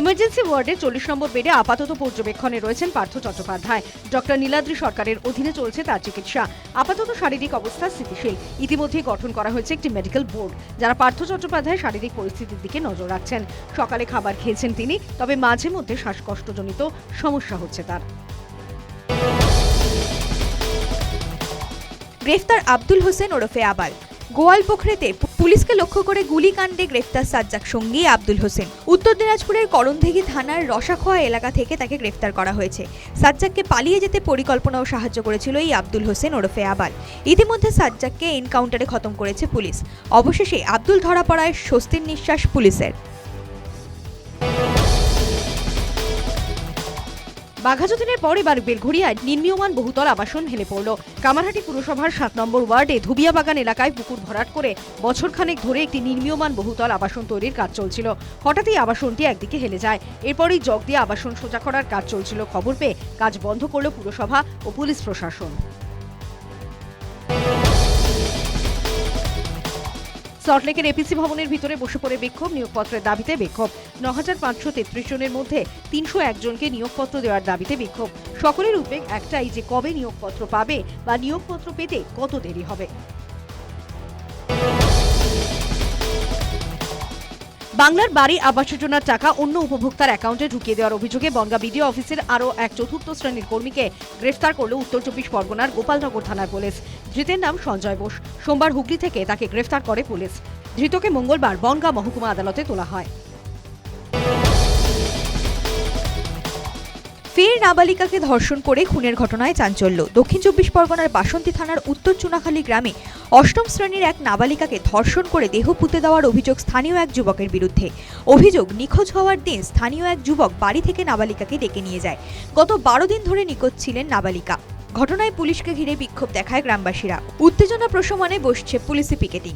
Emergency ওয়ার্ডে চল্লিশ নম্বর বেডে আপাতত পর্যবেক্ষণে রয়েছেন পার্থ চট্টোপাধ্যায়। ডক্টর নীলাদ্রি সরকারের অধীনে চলছে তার চিকিৎসা। আপাতত শারীরিক অবস্থা স্থিতিশীল। ইতিমধ্যেই গঠন করা হয়েছে একটি মেডিকেল বোর্ড যারা পার্থ চট্টোপাধ্যায় শারীরিক পরিস্থিতির দিকে নজর রাখছেন। সকালে খাবার খেয়েছেন তিনি, তবে মাঝে মধ্যে শ্বাসকষ্টজনিত সমস্যা হচ্ছে তার। গ্রেফতার আব্দুল হোসেন ওরফে আবাল। গোয়ালপোখরেতে পোখরেতে পুলিশকে লক্ষ্য করে গুলিকাণ্ডে গ্রেফতার সাজ্জাক সঙ্গী আব্দুল হোসেন। উত্তর দিনাজপুরের করণদিঘি থানার রসাখোয়া এলাকা থেকে তাকে গ্রেফতার করা হয়েছে। সাজ্জাককে পালিয়ে যেতে পরিকল্পনা ও সাহায্য করেছিল এই আব্দুল হোসেন ওরফে আবাল। ইতিমধ্যে সাজ্জাককে এনকাউন্টারে খতম করেছে পুলিশ। অবশেষে আব্দুল ধরা পড়ায় স্বস্তির নিঃশ্বাস পুলিশের। বাঘাযতীনের পরে এবার বেলঘড়িয়ায় নির্মীয়মান বহুতল আবাসন হেলে পড়ল। কামারহাটি পুরসভার সাত নম্বর ওয়ার্ডে ধুবিয়া বাগান এলাকায় পুকুর ভরাট করে বছরখানেক ধরে একটি নির্মীয়মান বহুতল আবাসন তৈরির কাজ চলছিল। হঠাৎই আবাসনটি একদিকে হেলে যায়। এরপরই জগ দিয়ে আবাসন সোজা করার কাজ চলছিল। খবর পেয়ে কাজ বন্ধ করল পুরসভা ও পুলিশ প্রশাসন। সল্টলেকের এপিসি ভবনের ভিতরে বসে পড়ে বিক্ষোভ, নিয়োগপত্রের দাবিতে বিক্ষোভ। ন হাজার পাঁচশো তেত্রিশ জনের মধ্যে তিনশো একজনকে নিয়োগপত্র দেওয়ার দাবিতে বিক্ষোভ। সকলের উদ্বেগ একটাই যে কবে নিয়োগপত্র পাবে বা নিয়োগপত্র পেতে কত দেরি হবে। বাংলার বাড়ি আবাস যোজনার টাকা অন্য উপভোক্তার অ্যাকাউন্টে ঢুকিয়ে দেওয়ার অভিযোগে বনগা বিডিও অফিসের আরও এক চতুর্থ শ্রেণির কর্মীকে গ্রেফতার করল উত্তর চব্বিশ পরগনার গোপালনগর থানার পুলিশ। ধৃতের নাম সঞ্জয় বোস। সোমবার হুগলি থেকে তাকে গ্রেফতার করে পুলিশ। ধৃতকে মঙ্গলবার বনগা মহকুমা আদালতে তোলা হয়। ফের নাবালিকাকে ধর্ষণ করে খুনের ঘটনায় চাঞ্চল্য। দক্ষিণ চব্বিশ পরগনার বাসন্তী থানার উত্তর চুনাখালী গ্রামে অষ্টম শ্রেণির এক নাবালিকাকে ধর্ষণ করে দেহ পুঁতে দেওয়ার অভিযোগ স্থানীয় এক যুবকের বিরুদ্ধে। অভিযোগ, নিখোঁজ হওয়ার দিন স্থানীয় এক যুবক বাড়ি থেকে নাবালিকাকে ডেকে নিয়ে যায়। গত বারো দিন ধরে নিখোঁজ ছিলেন নাবালিকা। ঘটনায় পুলিশকে ঘিরে বিক্ষোভ দেখায় গ্রামবাসীরা। উত্তেজনা প্রশমনে বসছে পুলিশি পিকেটিং।